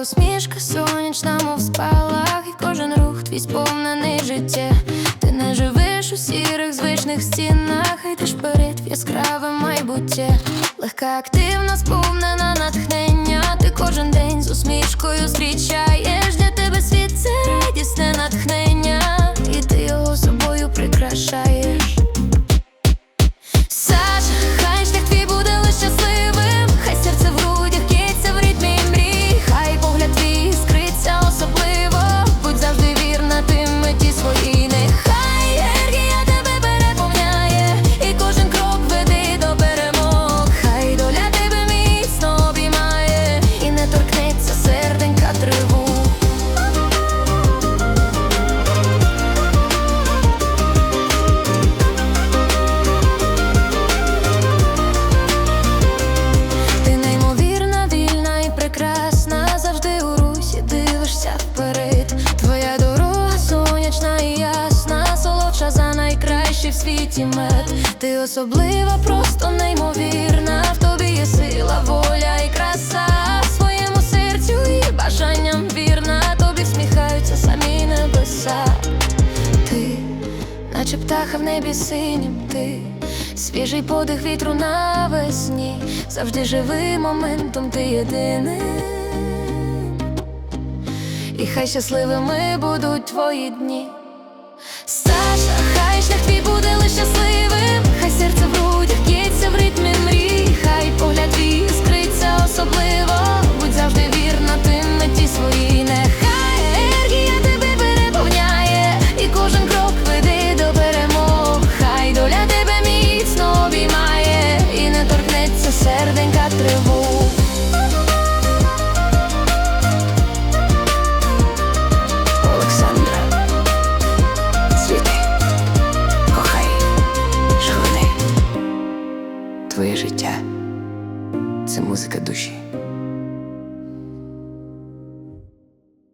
усмішка сонячна, мов спалах, і кожен рух твій сповнений життя. Ти не живеш у сірих звичних стінах, і йдеш вперед в яскраве майбуття. Легка, активна, сповнена натхнення. Ти кожен день з усмішкою зустрічаєш світі мед. Ти особлива, просто неймовірна. В тобі є сила, воля і краса. Своєму серцю і бажанням вірна. Тобі всміхаються самі небеса. Ти, наче птаха в небі синім, ти свіжий подих вітру навесні, завжди живий моментом, ти єдиний. І хай щасливими будуть твої дні. Твоє життя це музика душі.